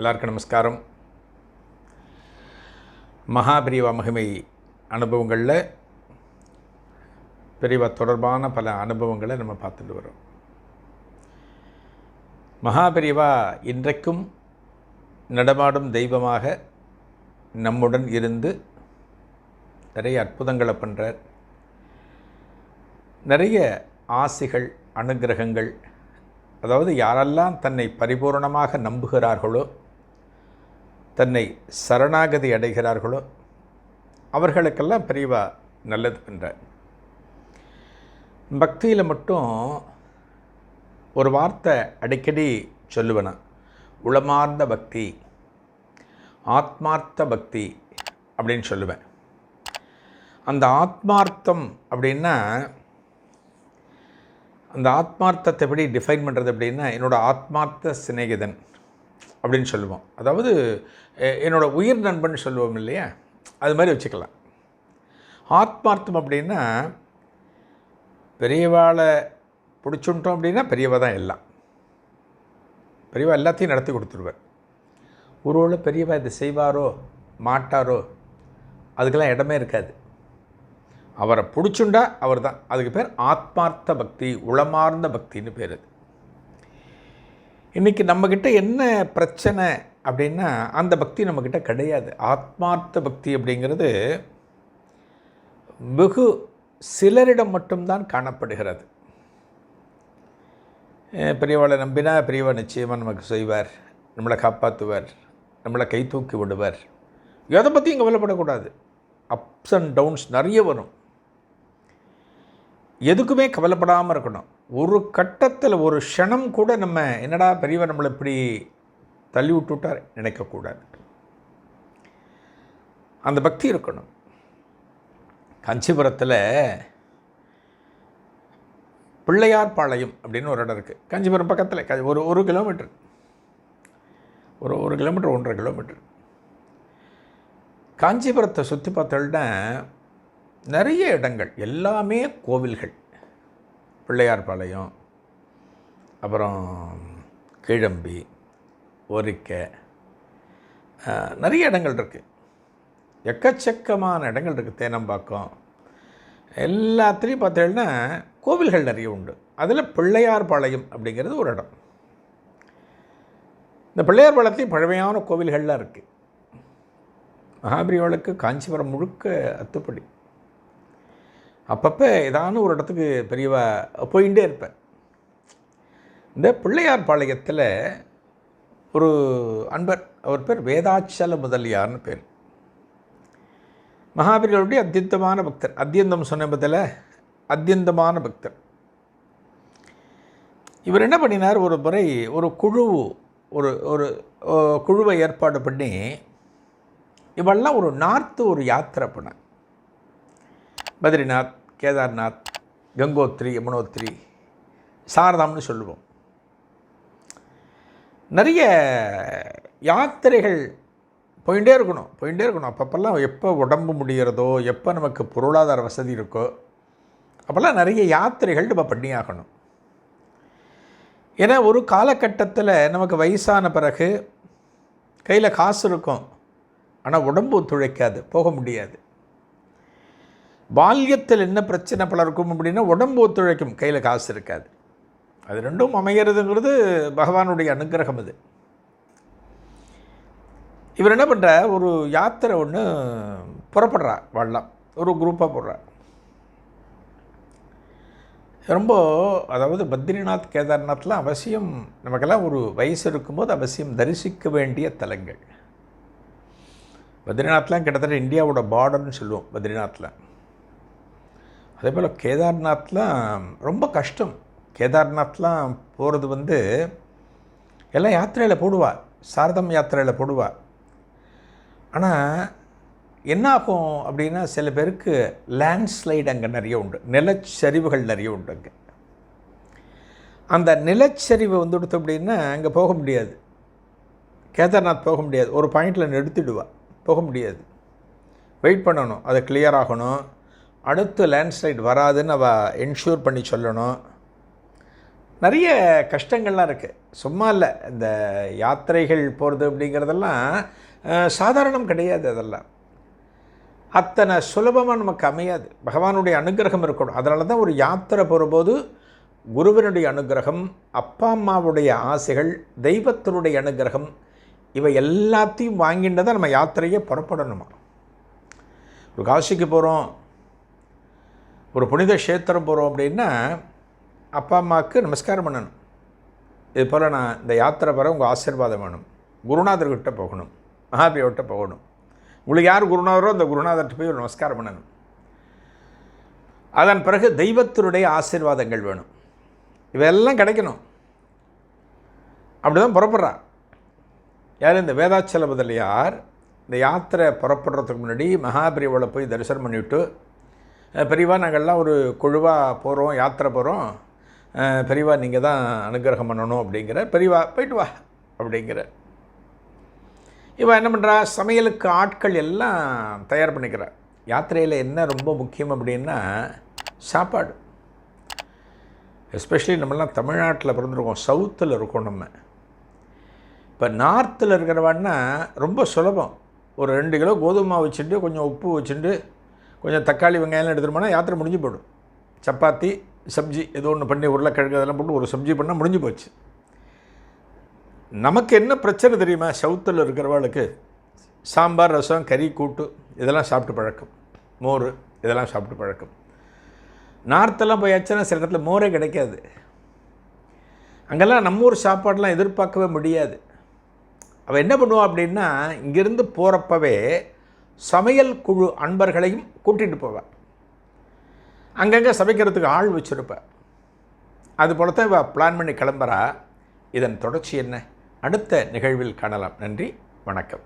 எல்லாருக்கும் நமஸ்காரம். மகாபிரிவா மகிமை அனுபவங்களில் பிரிவா தொடர்பான பல அனுபவங்களை நம்ம பார்த்துட்டு வரோம். மகாபிரிவா இன்றைக்கும் நடமாடும் தெய்வமாக நம்முடன் இருந்து நிறைய அற்புதங்களை பண்ணுறார் நிறைய ஆசிகள் அனுகிரகங்கள் அதாவது யாரெல்லாம் தன்னை பரிபூர்ணமாக நம்புகிறார்களோ தன்னை சரணாகதி அடைகிறார்களோ அவர்களுக்கெல்லாம் பெரியவா நல்லது பண்ணுறார் பக்தியில் மட்டும் ஒரு வார்த்தை அடிக்கடி சொல்லுவேனா உளமார்ந்த பக்தி ஆத்மார்த்த பக்தி அப்படின்னு சொல்லுவேன். அந்த ஆத்மார்த்தம் அப்படின்னா அந்த ஆத்மார்த்தத்தை எப்படி டிஃபைன் பண்ணுறது அப்படின்னா என்னோடய ஆத்மார்த்த சிநேகிதன். அப்படின்னு சொல்லுவோம். அதாவது என்னோடய என்னோட உயிர் நண்பன் சொல்லுவோம் இல்லையா? அது மாதிரி வச்சுக்கலாம். ஆத்மார்த்தம் அப்படின்னா பெரியவாளை பிடிச்சுட்டோம் அப்படின்னா பெரியவா தான் எல்லாம். பெரியவா எல்லாத்தையும் நடத்தி கொடுத்துருவார். ஒருவேளை பெரியவா இதை செய்வாரோ மாட்டாரோ அதுக்கெல்லாம் இடமே இருக்காது. அவரை பிடிச்சுண்டா அவர் தான். அதுக்கு பேர் ஆத்மார்த்த பக்தி உளமார்ந்த பக்தின்னு பேர் அது. இன்றைக்கி நம்மக்கிட்ட என்ன பிரச்சனை அப்படின்னா அந்த பக்தி நம்மக்கிட்ட கிடையாது. ஆத்மார்த்த பக்தி அப்படிங்கிறது வெகு சிலரிடம் மட்டும்தான் காணப்படுகிறது. பெரியவளை பெரியவாளை நம்பினா பெரியவா நிச்சயமாக நமக்கு செய்வார். நம்மளை காப்பாற்றுவார் நம்மளை கை தூக்கி விடுவார். எதை பற்றியும் கவலைப்படக்கூடாது. அப்ஸ் அண்ட் டவுன்ஸ் நிறைய வரும். எதுக்குமே கவலைப்படாமல் இருக்கணும். ஒரு கட்டத்தில் ஒரு க்ஷணம் கூட நம்ம என்னடா பெரியவர் நம்மளை இப்படி தள்ளி விட்டுட்டார் நினைக்கக்கூடாது அந்த பக்தி இருக்கணும். காஞ்சிபுரத்தில் பிள்ளையார்பாளையம் அப்படின்னு ஒரு இடம் இருக்குது காஞ்சிபுரம் பக்கத்தில் ஒரு ஒரு கிலோமீட்டர். ஒரு ஒரு கிலோமீட்டர் ஒன்றரை கிலோமீட்டர். காஞ்சிபுரத்தை சுற்றி பார்த்தோன்னா நிறைய இடங்கள் எல்லாமே கோவில்கள். பிள்ளையார்பாளையம் அப்புறம் கீழம்பி ஒரிக்கை நிறைய இடங்கள் இருக்குது எக்கச்சக்கமான இடங்கள் இருக்குது தேனம்பாக்கம். எல்லாத்துலேயும் பார்த்தீங்கன்னா கோவில்கள் நிறைய உண்டு. அதில் பிள்ளையார்பாளையம் அப்படிங்கிறது ஒரு இடம். இந்த பிள்ளையார் பாளையத்தையும் பழமையான கோவில்கள்லாம் இருக்குது மகாபிரிவாளுக்கு காஞ்சிபுரம் முழுக்க அத்துப்படி. அப்பப்போ ஏதானு ஒரு இடத்துக்கு பெரியவா போயிட்டே இருப்பேன். இந்த பிள்ளையார் பாளையத்தில் ஒரு அன்பர் அவர் பேர் வேதாச்சல முதலியார்னு பேர். மகாபீர்களுடைய அத்தியந்தமான பக்தர். அத்தியந்தம் சொன்ன பதில் அத்தியந்தமான பக்தர். இவர் என்ன பண்ணினார்? ஒரு முறை ஒரு குழு ஒரு ஒரு குழுவை ஏற்பாடு பண்ணி இவெல்லாம் ஒரு நார்த்து ஒரு யாத்திரை பண்ண பத்ரிநாத் கேதார்நாத் கங்கோத்ரி யமுனோத்ரி சாரதாம்னு சொல்லுவோம். நிறைய யாத்திரைகள் போயிட்டே இருக்கணும் போயிட்டே இருக்கணும். அப்பப்பெல்லாம் எப்போ உடம்பு முடிகிறதோ எப்போ நமக்கு பொருளாதார வசதி இருக்கோ அப்போல்லாம் நிறைய யாத்திரைகள் நம்ம பண்ணியாகணும். ஏன்னா ஒரு காலகட்டத்தில் நமக்கு வயசான பிறகு கையில் காசு இருக்கும். ஆனால் உடம்பு ஒத்துழைக்காது போக முடியாது. பால்யத்தில் என்ன பிரச்சனை பலருக்கும் அப்படின்னா உடம்பு ஒத்துழைக்கும். கையில் காசு இருக்காது. அது ரெண்டும் அமைகிறதுங்கிறது பகவானுடைய அனுக்கிரகம் அது. இவர் என்ன பண்ணுற ஒரு யாத்திரை ஒன்று புறப்படுறா வாழலாம் ஒரு குரூப்பாக போடுறா. ரொம்ப அதாவது பத்ரிநாத் கேதார்நாத்லாம் அவசியம் நமக்கெல்லாம் ஒரு வயசு இருக்கும்போது அவசியம் தரிசிக்க வேண்டிய தலங்கள். பத்ரிநாத்லாம் கிட்டத்தட்ட இந்தியாவோட பார்டர்னு சொல்லுவோம் பத்ரிநாத்லாம் அதே போல் கேதார்நாத்லாம் ரொம்ப கஷ்டம். கேதார்நாத்லாம் போகிறது வந்து எல்லாம் யாத்திரையில் போடுவா சாரதம் யாத்திரையில் போடுவா. ஆனால் என்ன ஆகும் அப்படின்னா சில பேருக்கு லேண்ட்ஸ்லைடு அங்கே நிறைய உண்டு நிலச்சரிவுகள் நிறைய உண்டு அங்கே. அந்த நிலச்சரிவு வந்து கொடுத்து அப்படின்னா அங்கே போக முடியாது. கேதார்நாத் போக முடியாது. ஒரு பாயிண்டில் நிறுத்திடுவா போக முடியாது. வெயிட் பண்ணணும் அதை கிளியர் ஆகணும். அடுத்து லேண்ட்ஸ்லைட் வராதுன்னு அவள் என்ஷூர் பண்ணி சொல்லணும். நிறைய கஷ்டங்கள்லாம் இருக்குது சும்மா இல்லை. இந்த யாத்திரைகள் போகிறது அப்படிங்கிறதெல்லாம் சாதாரணம் கிடையாது அதெல்லாம். அத்தனை சுலபமாக நமக்கு அமையாது. பகவானுடைய அனுகிரகம் இருக்கணும். அதனால தான் ஒரு யாத்திரை போகிறபோது குருவினுடைய அனுகிரகம் அப்பா அம்மாவுடைய ஆசைகள் தெய்வத்தினுடைய அனுகிரகம் இவை எல்லாத்தையும் வாங்கிட்டு தான் நம்ம யாத்திரையே புறப்படணுமா? ஒரு காசிக்கு போகிறோம் ஒரு புனித க்ஷேத்திரம் போகிறோம் அப்படின்னா அப்பா அம்மாவுக்கு நமஸ்காரம் பண்ணணும். இது போல் நான் இந்த யாத்திரை வர உங்கள் ஆசீர்வாதம் வேணும். குருநாதர்கிட்ட போகணும். மகாபியோட்ட போகணும். உங்களுக்கு யார் குருநாதரோ அந்த குருநாதர்கிட்ட போய் ஒரு நமஸ்காரம் பண்ணணும். அதன் பிறகு தெய்வத்தினுடைய ஆசீர்வாதங்கள் வேணும். இவையெல்லாம் கிடைக்கணும். அப்படி தான் புறப்படுறா. யார் இந்த வேதாச்சல முதலியார் இந்த யாத்திரை புறப்படுறதுக்கு முன்னாடி மகாபிரிவளை போய் தரிசனம் பண்ணிவிட்டு பெரியவா நாங்கள்லாம் ஒரு குழுவாக போகிறோம் யாத்திரை போகிறோம் பெரியவா நீங்கள் தான் அனுகிரகம் பண்ணணும் அப்படிங்கிற பெரியவா போயிட்டு வா அப்படிங்கிற இவன் என்ன பண்ணுறா சமையலுக்கு ஆட்கள் எல்லாம் தயார் பண்ணிக்கிறா. யாத்திரையில் என்ன ரொம்ப முக்கியம் அப்படின்னா சாப்பாடு. எஸ்பெஷலி நம்மளாம் தமிழ்நாட்டில் பிறந்திருக்கோம். சவுத்தில் இருக்கோம் நம்ம. இப்போ நார்த்தில் இருக்கிறவான்னா ரொம்ப சுலபம். ஒரு ரெண்டு கிலோ கோதுமை மாவு வச்சுட்டு கொஞ்சம் உப்பு வச்சுட்டு கொஞ்சம் தக்காளி வெங்காயம்லாம் எடுத்துகிட்டு போனால் யாத்திரை முடிஞ்சு போயிடும். சப்பாத்தி சப்ஜி ஏதோ ஒன்று பண்ணி உருளைக்கிழங்கு அதெல்லாம் போட்டு ஒரு சப்ஜி பண்ணால் முடிஞ்சு போச்சு. நமக்கு என்ன பிரச்சனை தெரியுமா? சவுத்தில் இருக்கிறவாளுக்கு சாம்பார் ரசம் கறி கூட்டு இதெல்லாம் சாப்பிட்டு பழக்கம். மோர் இதெல்லாம் சாப்பிட்டு பழக்கம். நார்த்தெல்லாம் போயாச்சுன்னா சில இடத்துல மோரே கிடைக்காது. அங்கெல்லாம் நம்ம ஊர் சாப்பாடெலாம் எதிர்பார்க்கவே முடியாது. அவள் என்ன பண்ணுவாள் அப்படின்னா இங்கேருந்து போகிறப்பவே சமையல் குழு அன்பர்களையும் கூட்டிகிட்டு போவேன். அங்கங்கே சமைக்கிறதுக்கு ஆள் வச்சுருப்பேன் அது போலத்தான் இவ பிளான் பண்ணி கிளம்புறா. இதன் தொடர்ச்சி என்ன? அடுத்த நிகழ்வில் காணலாம். நன்றி. வணக்கம்.